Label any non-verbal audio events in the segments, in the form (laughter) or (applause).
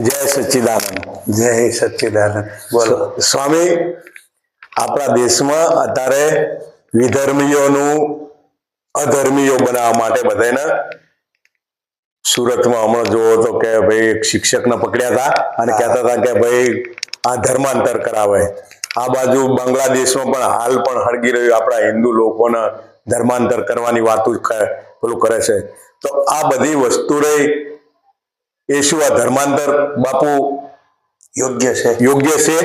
જય સચ્ચિદાનંદ. જય સચ્ચિદાનંદ. બોલો. સ્વામી આપણા દેશમાં અત્યારે વિધર્મીઓનું અધર્મીઓ બનાવવા માટે બધાને સુરતમાં હમણાં જોવો તો કે ભાઈ એક શિક્ષકને પકડ્યા હતા અને કહેતા હતા કે ભાઈ આ ધર્માંતર કરાવે. આ બાજુ બાંગ્લાદેશમાં પણ હાલ પણ હળગી રહ્યું આપણા હિન્દુ લોકોને ધર્માંતર કરવાની વાતો પેલું કરે છે. તો આ બધી વસ્તુ રહી એ આ ધર્માંતર બાપુ યોગ્ય છે. યોગ્ય છે.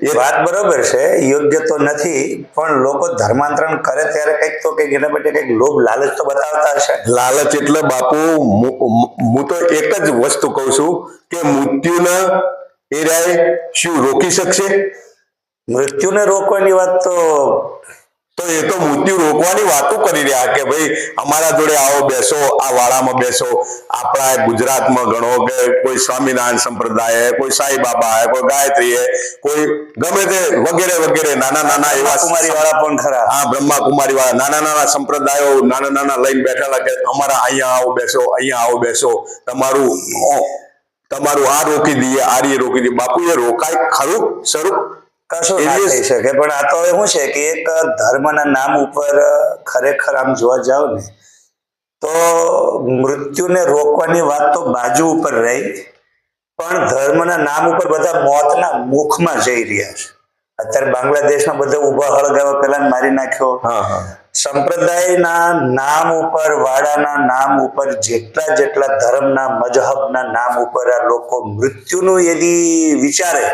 એ વાત બરોબર છે. યોગ્ય તો નથી પણ લોકો ધર્માંતરણ કરે ત્યારે કંઈક તો કંઈક એના માટે કંઈક લોભ લાલચ તો બતાવતા હશે. લાલચ એટલે બાપુ હું તો એક જ વસ્તુ કહું છું કે મૃત્યુને એ રાય શું રોકી શકશે? મૃત્યુને રોકવાની વાત તો તો એ તો મૃત્યુ રોકવાની વાતો કરી રહ્યા કે ભાઈ અમારા જોડે આવો બેસો આ વાળામાં બેસો. આપણા ગુજરાતમાં ગણો કે કોઈ સ્વામિનારાયણ સંપ્રદાય કોઈ સાંઈ બાબા હે, કોઈ ગાયત્રી હે, કોઈ ગમે તે વગેરે વગેરે નાના નાના એવા કુમારી વાળા પણ ખરા. હા બ્રહ્મા કુમારી વાળા નાના નાના સંપ્રદાયો નાના નાના લઈને બેઠેલા કે અમારા અહીંયા આવો બેસો અહીંયા આવો બેસો. તમારું તમારું આ રોકી દઈએ આ રોકી દઈએ. બાપુ એ રોકાય ખરું શરૂ? કશું ના થઈ શકે. પણ આ તો શું છે કે એક ધર્મના નામ ઉપર ખરેખર આમ જોવા જાવ ને તો મૃત્યુને રોકવાની વાત તો બાજુ ઉપર રહી પણ ધર્મના નામ ઉપર બધા મોતના મુખમાં જઈ રહ્યા છે. અત્યારે બાંગ્લાદેશમાં બધા ઊભા હળગાવા પેલા મારી નાખ્યો. સંપ્રદાયના નામ ઉપર વાડાના નામ ઉપર જેટલા જેટલા ધર્મના મજહબના નામ ઉપર આ લોકો મૃત્યુનું યદી વિચારે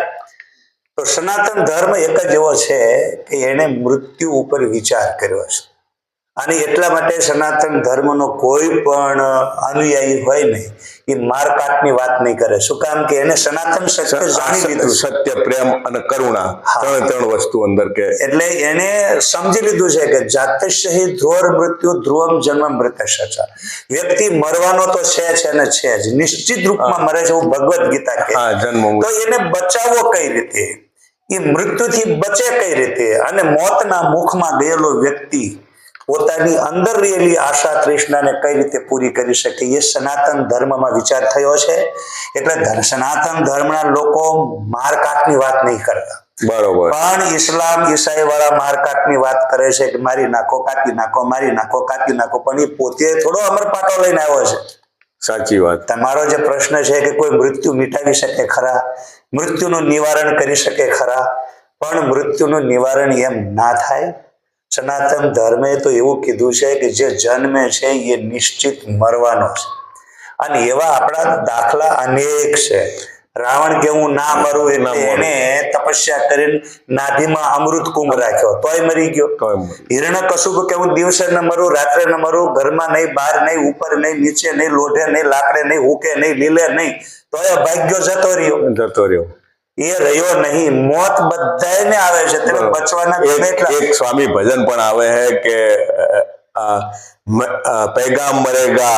તો સનાતન ધર્મ એક જ એવો છે કે એણે મૃત્યુ ઉપર વિચાર કર્યો છે. અને એટલા માટે સનાતન ધર્મનો કોઈ પણ અનુયાયી હોય ને એ મારકાટની વાત નહીં કરે. શું કામ કે એને સનાતન સત્ય જાણી લીધું સત્ય પ્રેમ અને કરુણા ત્રણ ત્રણ વસ્તુ અંદર કે એટલે એને સમજી લીધું છે કે જાતે જાતશહી ધ્રુવર મૃત્યુ ધ્રુવમ જન્મ મૃત સચા વ્યક્તિ મરવાનો તો છે છે અને છે જ. નિશ્ચિત રૂપમાં મરે છે એવું ભગવદ્ ગીતા કે જન્મ તો એને બચાવવો કઈ રીતે? એ મૃત્યુથી બચે કઈ રીતે? અને મોતના મુખમાં ગયેલો વ્યક્તિ પોતાની અંદર રહેલી આશા તૃષ્ણાને કઈ રીતે પૂરી કરી શકે? એ સનાતન ધર્મમાં વિચાર થયો છે. એટલે સનાતન ધર્મના લોકો મારકાટની વાત નહીં કરતા. બરોબર. પણ ઇસ્લામ ઈસાઈ વાળા મારકાટની વાત કરે છે કે મારી નાખો કાપી નાખો મારી નાખો કાપી નાખો પણ એ પોતે થોડો અમર પાટો લઈને આવ્યો છે. સાચી વાત. તમારો જે પ્રશ્ન છે કે કોઈ મૃત્યુ મિટાવી શકે ખરા? મૃત્યુનું નિવારણ કરી શકે ખરા? પણ મૃત્યુનું નિવારણ એમ ના થાય? સનાતન ધર્મે તો એવું કીધું છે કે જે જન્મે છે એ નિશ્ચિત મરવાનો છે. અને એવા આપણા દાખલા અનેક છે. રાવણ કે હું ના મરું એટલે એને તપસ્યા કરીને નાભીમાં અમૃત કુંભ રાખ્યો. તોય મરી ગયો. તોય મરી. હિરણ કશું કે હું દિવસે ન મરું રાત્રે ન મરું ઘરમાં નહીં બહાર નહીં ઉપર નહીં નીચે નહીં લોઢે નહીં લાકડે નહીં હુકે નહીં લીલે નહીં તોય ભાગ્યો જતો રહ્યો. જતો રહ્યો. એ રહ્યો નહીં. મોત બધાને આવે છે. તેને બચવાના એક ગમે એક સ્વામી ભજન પણ આવે છે કે पैगाम मरेगा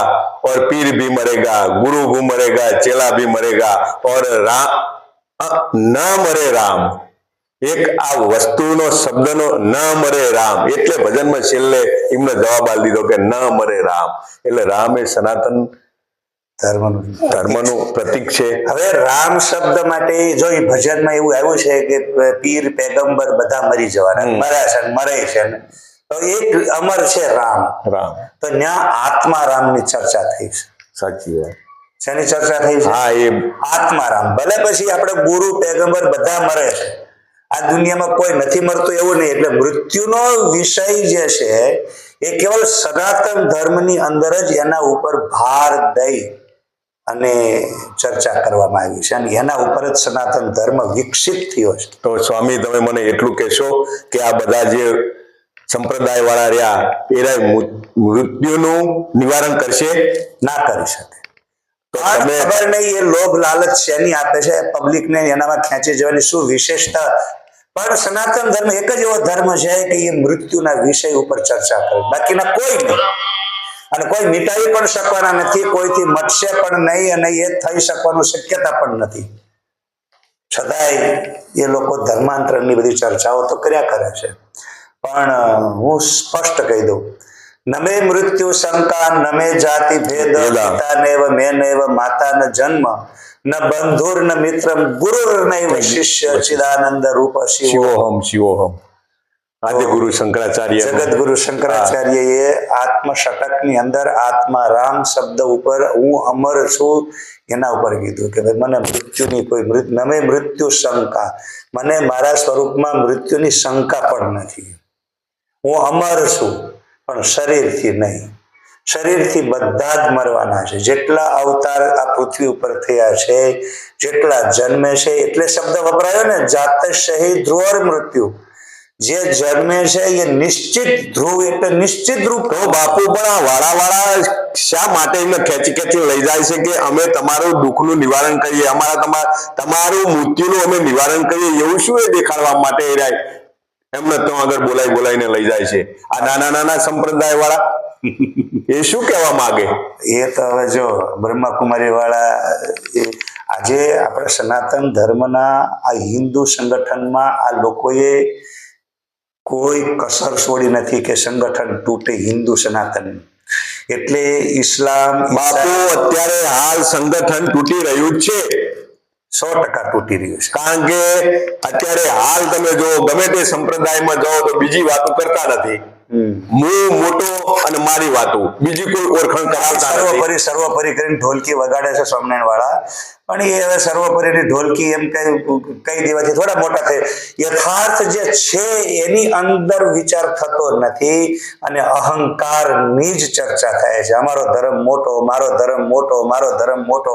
और पीर भी मरेगा गुरु भी मरेगा चेला भी मरेगा और राम अ, न मरे રામ એક આ વસ્તુનો શબ્દનો ન મરે રામ એટલે ભજનમાં છેલ્લે એમને જવાબ આપી દીધો કે ન મરે રામ એટલે રામ એ સનાતન ધર્મનું ધર્મનું પ્રતીક છે હવે રામ શબ્દ માટે જો એ ભજનમાં એવું આવ્યું છે કે પીર પેગંબર બધા મરી જવાના હમ. મર્યા છે ને મરે છે ને. તો એક અમર છે રામ. રામ. તો ત્યાં આત્મા રામની ચર્ચા થઈ છે. સાચી વાત. શેની ચર્ચા થઈ છે? હા એ આત્મારામ ભલે પછી આપણે ગુરુ પેગમ્બર બધા મરે છે. આ દુનિયામાં કોઈ નથી મરતું એવું નહીં. એટલે મૃત્યુનો વિષય જે છે એ કેવલ સનાતન ધર્મની અંદર જ એના ઉપર ભાર દઈ અને ચર્ચા કરવામાં આવી છે. અને એના ઉપર જ સનાતન ધર્મ વિકસિત થયો છે. તો સ્વામી તમે મને એટલું કહેશો કે આ બધા જે સંપ્રદાય વાળા રહ્યા એ રહ્યા મૃ- મૃત્યુનું નિવારણ કરશે ના કરી શકે. ખબર નહીં એ લોભ લાલચ શેની આપે છે? પબ્લિકને એનામાં ખેંચી જવાની શું વિશેષતા? પણ સનાતન ધર્મ એક જ એવો ધર્મ છે કે એ મૃત્યુના વિષય ઉપર ચર્ચા કરે. બાકીના કોઈ નહીં. અને કોઈ મિટાવી પણ શકવાના નથી કોઈથી મટશે પણ નહીં અને એ થઈ શકવાનું શક્યતા પણ નથી. છતાંય એ લોકો ધર્માંતરણની બધી ચર્ચાઓ તો કર્યા કરે છે. પણ હું સ્પષ્ટ કહી દઉં. નમે મૃત્યુ શંકા નમે જાતિ ભેદ ભેદા. પિતા નૈવ મેં નૈવ માતા ન જન્મ ન બંધુર ન મિત્ર ગુરુ શિષ્ય ચિદાનંદ રૂપ શિવો. શિવોહમ શિવોહમ. આદિ ગુરુ શંકરાચાર્ય. જગતગુરુ શંકરાચાર્ય એ આત્મની અંદર આત્મા રામ શબ્દ ઉપર હું અમર છું એના ઉપર કીધું કે ભાઈ મને મૃત્યુની કોઈ મૃત નમે મૃત્યુ શંકા મને મારા સ્વરૂપમાં મૃત્યુની શંકા પણ નથી. હું અમર છું, પણ શરીરથી નહીં. શરીરથી બધા જ મરવાના છે. જેટલા અવતાર આ પૃથ્વી ઉપર થયા છે, જેટલા જન્મે છે, એટલે શબ્દ વપરાયો ને, જાત શહીદ ધ્રુવર મૃત્યુ. જે જન્મે છે એ નિશ્ચિત ધ્રુવ એટલે નિશ્ચિત રૂપ. તો બાપુ, પણ આ વાળા વાળા શા માટે એમને ખેંચી ખેંચી લઈ જાય છે કે અમે તમારું દુઃખનું નિવારણ કરીએ? અમારા તમા, તમારું મૃત્યુનું અમે નિવારણ કરીએ? એવું શું એ દેખાડવા માટે એ એમને તો આગળ બોલાઈ બોલાઈને લઈ જાય છે. આ નાના નાના સંપ્રદાય વાળા એ શું કહેવા માંગે? એ તો હવે જો બ્રહ્માકુમારી વાળા એ આજે આપણા સનાતન ધર્મના આ હિન્દુ સંગઠનમાં આ લોકોએ કોઈ કસર છોડી નથી કે સંગઠન તૂટે હિન્દુ સનાતન. એટલે ઇસ્લામ બાપુ અત્યારે હાલ સંગઠન તૂટી રહ્યું છે. સો ટકા તૂટી રહ્યું છે. કારણ કે અત્યારે હાલ તમે જો ગમે તે સંપ્રદાયમાં જાઓ તો બીજી વાતો કરતા નથી. હું મોટો અને મારી વાતો. બીજી કોઈ ઓળખાણ કરાવતા સર્વોપરી સર્વોપરી કરીને ઢોલકી વગાડે છે સ્વામિનારાયણ વાળા પણ એ હવે સર્વોપરીની ઢોલકી એમ કઈ કહી દેવાથી થોડા મોટા થાય. યથાર્થ જે છે એની અંદર વિચાર થતો નથી અને અહંકારની જ ચર્ચા થાય છે. અમારો ધર્મ મોટો મારો ધર્મ મોટો મારો ધર્મ મોટો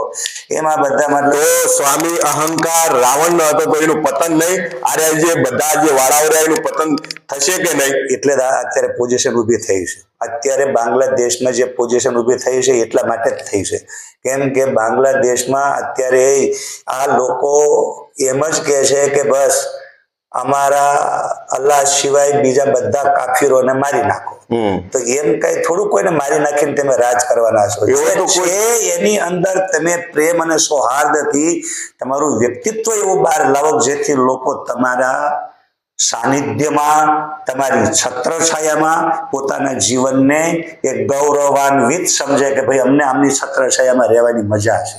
એમાં બધામાં તો સ્વામી અહંકાર રાવણ નો હતો તો એનું પતન નહીં? અરે જે બધા જે વાળાઓ રહ્યા એનું પતન થશે કે નહીં? એટલે જ અત્યારે પોઝિશન ઊભી થઈ છે. અત્યારે બાંગ્લાદેશમાં જે પોઝિશન ઊભી થઈ છે એટલા માટે જ થઈ છે. કેમ કે બાંગ્લાદેશમાં અત્યારે આ લોકો એમ જ કહે છે કે બસ અમારા અલ્લાહ સિવાય બીજા બધા કાફીરોને મારી નાખો. તો એમ કઈ થોડું કોઈને મારી નાખીને તમે રાજ કરવાના છો. છે એની અંદર તમે પ્રેમ અને સૌહાર્દથી તમારું વ્યક્તિત્વ એવું બહાર લાવો જેથી લોકો તમારા સાનિધ્યમાં, તમારી છત્રછાયામાં પોતાના જીવનને એક ગૌરવાન્વિત સમજે કે ભાઈ અમને આમની છત્રછાયામાં રહેવાની મજા છે.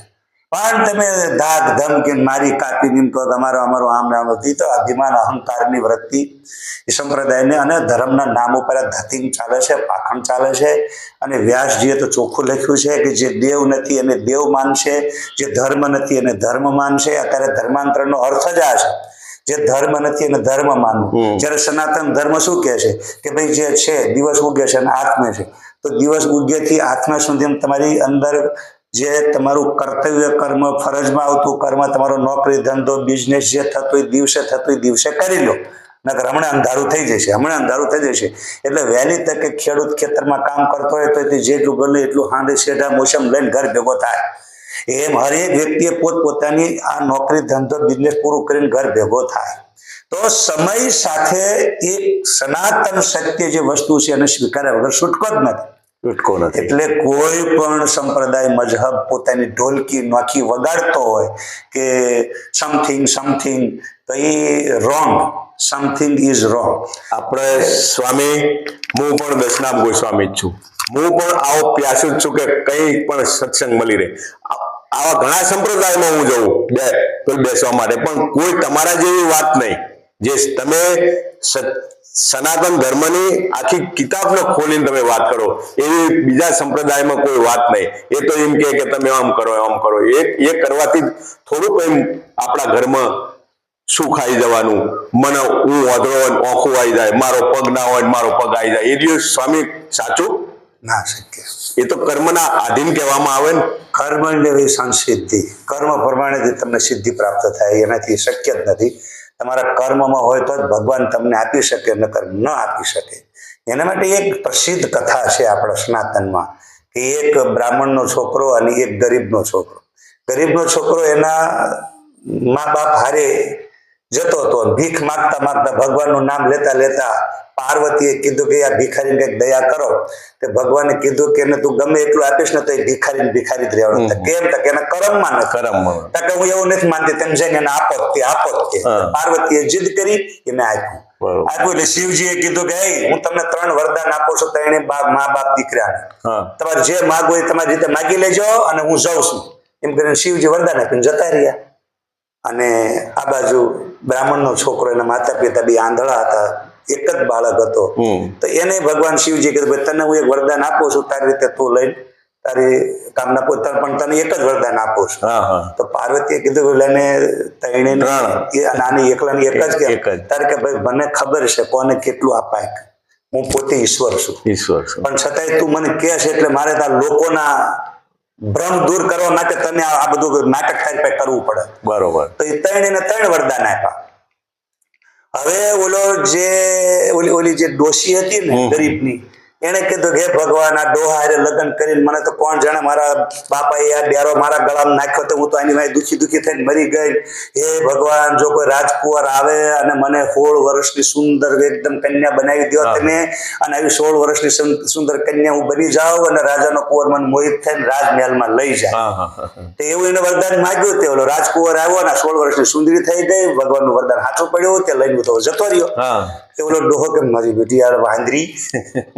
પણ તમે ધાક ધમકી મારી કાપી નીમ કહો તમારો અમારો આમ નામ હતી તો અભિમાન, અહંકારની વૃત્તિ એ સંપ્રદાયને અને ધર્મના નામ ઉપર ધતિંગ ચાલે છે, પાખંડ ચાલે છે અને વ્યાસજીએ તો ચોખ્ખું લખ્યું છે કે જે દેવ નથી એને દેવ માનશે, જે ધર્મ નથી એને ધર્મ માનશે. અત્યારે ધર્માંતરનો અર્થ જ આ છે. જે ધર્મ નથી એને ધર્મ માનવું. જ્યારે સનાતન ધર્મ શું કહે છે? કે ભાઈ જે છે દિવસ ઉગે છે અને આત્મે છે. તો દિવસ ઉગ્યથી આત્મા સુધી તમારી અંદર જે તમારું કર્તવ્ય કર્મ ફરજમાં આવતું કર્મ તમારો નોકરી ધંધો બિઝનેસ જે થતું એ દિવસે થતું હોય દિવસે કરી લો. નકર હમણાં અંધારું થઈ જશે હમણાં અંધારું થઈ જશે એટલે વહેલી તકે ખેડૂત ખેતરમાં કામ કરતો હોય તો તે જેટલું ગણું એટલું હાંડી શેઢા મોસમ લઈને ઘર ભેગો થાય. એમ હરેક વ્યક્તિએ પોતપોતાની આ નોકરી ધંધો બિઝનેસ પૂરું કરીને ઘર ભેગો થાય. તો સમય સાથે એક સનાતન સત્ય જે વસ્તુ છે એને સ્વીકાર્યા વગર છૂટકો જ નથી. છૂટકો નથી. એટલે કોઈ પણ સંપ્રદાય મજહબ પોતાની ઢોલકી નાખી વગાડતો હોય કે સમથિંગ સમથિંગ તો એ રોંગ સમથિંગ ઇઝ રોંગ આપણે સ્વામી હું પણ દશનામ ગોસ્વામી જ છું. હું પણ આવો પ્યાસુ જ છું કે કંઈ પણ સત્સંગ મળી રહે. આવા ઘણા સંપ્રદાયમાં હું જઉં બેસવા માટે. પણ કોઈ તમારા જેવી વાત નહીં. જે તમે સનાતન ધર્મની આખી કિતાબને ખોલીને તમે વાત કરો, એવી બીજા સંપ્રદાયમાં કોઈ વાત નહીં. એ તો એમ કહે કે તમે આમ કરો આમ કરો. એ એ કરવાથી થોડુંક એમ આપણા ઘરમાં શું ખાઈ જવાનું. મને હું હોય ઓખું આવી જાય. મારો પગ ના હોય મારો પગ આવી જાય. એ દિવસ સ્વામી સાચું? ના શક્ય. એ તો કર્મના આધીન કહેવામાં આવે ને. કર્મ સંસિદ્ધિ. કર્મ પ્રમાણેથી તમને સિદ્ધિ પ્રાપ્ત થાય એનાથી શક્ય જ નથી. તમારા કર્મમાં હોય તો જ ભગવાન તમને આપી શકે નકર ન આપી શકે. એના માટે એક પ્રસિદ્ધ કથા છે આપણા સનાતનમાં કે એક બ્રાહ્મણનો છોકરો અને એક ગરીબનો છોકરો. ગરીબનો છોકરો એના મા બાપ હારે જતો હતો. ભીખ માગતા માગતા ભગવાનનું નામ લેતા લેતા પાર્વતીએ કીધું કે આ ભિખારીને કંઈક દયા કરો. તે ભગવાને કીધું કે તું ગમે એટલું આપીશ ને તો એ ભિખારીને ભિખારી જ રહેવાનું. કેમ? તક એના કર્મમાં નથી. કર્મમાં. તો કે હું એવું નથી માનતી. તેમ જઈને એને આપો તે આપો તે પાર્વતીએ જીદ કરી એને આપ્યું. આપ્યું એટલે શિવજીએ કીધું કે "હે, હું તમને ત્રણ વરદાન આપું છું ત્રણે બાપ મા બાપ દીકરા તમારે જે માગો એ તમારી રીતે માગી લેજો અને હું જાઉં છું. એમ કરીને શિવજી વરદાન આપીને જતા રહ્યા. અને આ બાજુ બ્રાહ્મણનો છોકરો એના માતા પિતા બી આંધળા હતા એક જ બાળક હતો. તો એને ભગવાન શિવજી કીધું ભાઈ તને હું એક વરદાન આપું છું તારી રીતે તું લઈને તારી કામના પોતા પણ તને એક જ વરદાન આપું છું. હા હા. તો પાર્વતીએ કીધું એને તૈણે નાની એકલાની એક જ તારે કે ભાઈ મને ખબર છે કોને કેટલું અપાય. હું પોતે ઈશ્વર છું. ઈશ્વર છું. પણ છતાંય તું મને કે છે એટલે મારે તાર લોકોના ભ્રમ દૂર કરવા માટે તમે આ બધું નાટક તારી કરવું પડે. બરોબર. તો એ ત્રણ એને ત્રણ વરદાન આપ્યા. હવે ઓલો જે ઓલી ઓલી જે ડોશી હતી ને ગરીબ ગરીબની એને કીધું કે હે ભગવાન આ ડોહા હારે લગ્ન કરીને મને તો કોણ જાણે મારા બાપાએ આ ડેરો મારા ગળામાં નાખ્યો તો હું તો આની વાય દુખી દુખી થઈને મરી ગઈ. હે ભગવાન જો કોઈ રાજકુંવર આવે અને મને સોળ વર્ષની સુંદર એકદમ કન્યા બનાવી દો. તમે અને આવી સોળ વર્ષની સુંદર કન્યા હું બની જાઉં અને રાજાનો કુંવર મને મોહિત થઈને રાજમહેલમાં લઈ જાય. તો એવું એને વરદાન માગ્યું તે ઓલો રાજકુંવર આવ્યો અને સોળ વર્ષની સુંદરી થઈ ગઈ. ભગવાનનું વરદાન હાથો પડ્યો તે લઈને તો જતો રહ્યો. ઓલો ડોહો કે મારી બેટી યાર વાંદરી.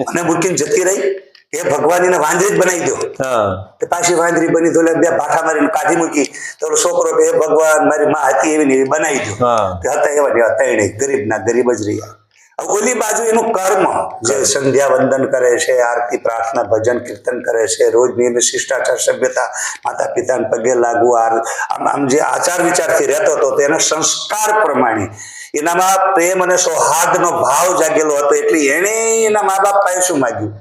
અને (laughs) મૂકીને જતી રહી એ ભગવાન એને વાંદરી જ બનાવી દો. પાછી વાંદરી બની તો બે ભાઠા મારીને કાઢી મૂકી તો છોકરો એ ભગવાન મારી માં હતી એવી ને એવી બનાવી દો. હતા એવા ને એવા ગરીબ ના ગરીબ જ રહ્યા. ઓલી બાજુ એનું કર્મ જે સંધ્યા વંદન કરે છે આરતી પ્રાર્થના ભજન કીર્તન કરે છે રોજ નિયમિત શિષ્ટાચાર સભ્યતા માતા પિતાને પગે લાગુ આર આમ આમ જે આચાર વિચારથી રહેતો હતો તેના સંસ્કાર પ્રમાણે એનામાં પ્રેમ અને સૌહાર્દનો ભાવ જાગેલો હતો એટલે એણે એના મા બાપ પાસે શું માગ્યું?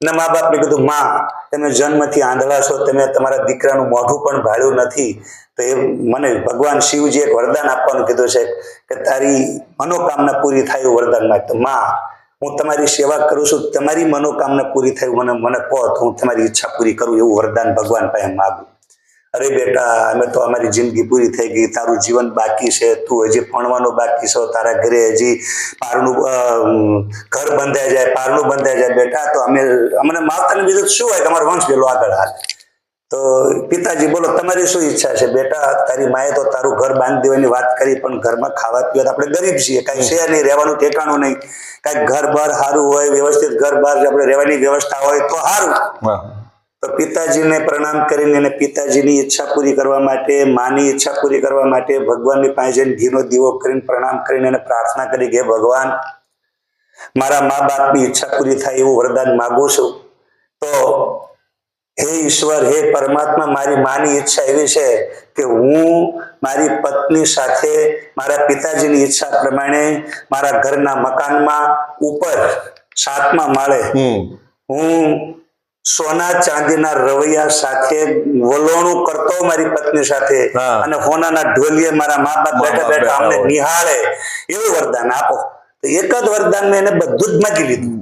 એના મા બાપને કીધું, માં, તમે જન્મથી આંધળા છો, તમે તમારા દીકરાનું મોઢું પણ ભાળ્યું નથી. તો એ મને ભગવાન શિવજી એક વરદાન આપવાનું કીધું છે કે તારી મનોકામના પૂરી થાય એવું વરદાન માંગતો. માં, હું તમારી સેવા કરું છું, તમારી મનોકામના પૂરી થાય મને મને કહો હું તમારી ઈચ્છા પૂરી કરું એવું વરદાન ભગવાન પાસે માગું. અરે બેટા, અમે તો અમારી જિંદગી પૂરી થઈ ગઈ. તારું જીવન બાકી છે. તું હજી ભણવાનું બાકી છો. તારા ઘરે હજી પારનું ઘર બંધાઈ જાય પારનું બંધાઈ જાય બેટા. તો અમે, અમને માવતરને બીજું શું હોય? તમારો વંશ પેલો આગળ હાલે. તો પિતાજી બોલો, તમારી શું ઈચ્છા છે? બેટા, તારી માએ તો તારું ઘર બાંધી દેવાની વાત કરી, પણ ઘરમાં ખાવા પીવા આપણે ગરીબ છીએ. કાંઈ છે નહીં, રહેવાનું ઠેકાણું નહીં. કાંઈક ઘર બહાર સારું હોય, વ્યવસ્થિત ઘર બાર આપણે રહેવાની વ્યવસ્થા હોય તો સારું. તો પિતાજીને પ્રણામ કરીને અને પિતાજીની ઈચ્છા પૂરી કરવા માટે માની ઈચ્છા પૂરી કરવા માટે ભગવાનની પાસે જઈને ઘીનો દીવો કરીને પ્રણામ કરીને અને પ્રાર્થના કરી કે ભગવાન મારા મા બાપની ઈચ્છા પૂરી થાય એવું વરદાન માગું છું. તો હે ઈશ્વર હે પરમાત્મા મારી માની ઈચ્છા એવી છે કે હું મારી પત્ની સાથે મારા પિતાજીની ઈચ્છા પ્રમાણે મારા ઘરના મકાનમાં ઉપર સાતમા માળે હું સોના ચાંદીના રવૈયા સાથે વલોણું કરતો મારી પત્ની સાથે અને હોનાના ઢોલીએ મારા મા બાપ બેઠા બેઠા અમને નિહાળે. એવું વરદાન આપો. તો એક જ વરદાન મેં એને બધું જ માગી લીધું.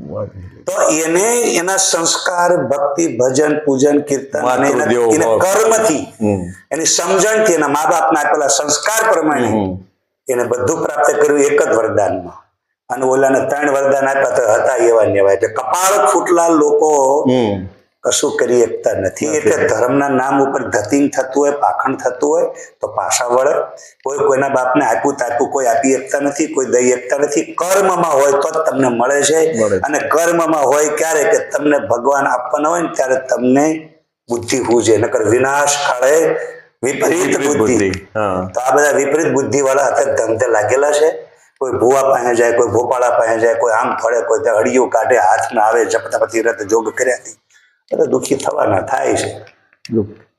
તો એને એના સંસ્કાર ભક્તિ ભજન પૂજન કીર્તન એને કર્મથી એની સમજણથી એના મા બાપના આપેલા સંસ્કાર પ્રમાણે એને બધું પ્રાપ્ત કર્યું એક જ વરદાનમાં. અને ઓલાને ત્રણ વરદાન આપ્યા તો હતા એવા ને એટલે કપાળ ફૂટલા લોકો કશું કરી શકતા નથી. એટલે ધર્મના નામ ઉપર ધતિંગ થતું હોય પાખંડ થતું હોય તો પાછા વળે. કોઈ કોઈના બાપને આપ્યું તાપ્યું કોઈ આપી શકતા નથી કોઈ દઈ શકતા નથી. કર્મમાં હોય તો જ તમને મળે છે. અને કર્મમાં હોય ક્યારે કે તમને ભગવાન આપવાના હોય ને ત્યારે તમને બુદ્ધિ હોવું જોઈએ. નકર વિનાશ કાળે વિપરીત બુદ્ધિ. તો આ બધા વિપરીત બુદ્ધિ વાળા અત્યારે ધંધે લાગેલા છે. કોઈ ભૂવા પાસે જાય કોઈ ભોપાળા પાસે જાય કોઈ આમ ફળે કોઈ હળિયું કાઢે હાથમાં આવે જપતા પછી રથ જોગ કર્યાથી બધા દુઃખી થવાના થાય છે.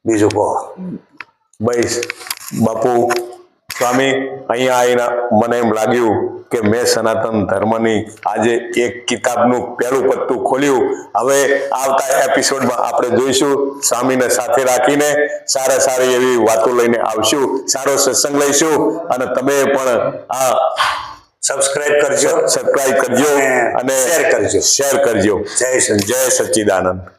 બીજું કહો. બસ બાપુ સ્વામી અહીંયા આવીને મને એમ લાગ્યું કે મેં સનાતન ધર્મની આજે એક કિતાબનું પહેલું પત્તું ખોલ્યું. હવે આવતા એપિસોડમાં આપણે જોઈશું. સ્વામીને સાથે રાખીને સારા સારી એવી વાતો લઈને આવશું. સારો સત્સંગ લઈશું. અને તમે પણ આ સબસ્ક્રાઇબ કરજો. સબસ્ક્રાઇબ કરજો અને શેર કરજો. શેર કરજો. જય શ્રી જય સચ્ચિદાનંદ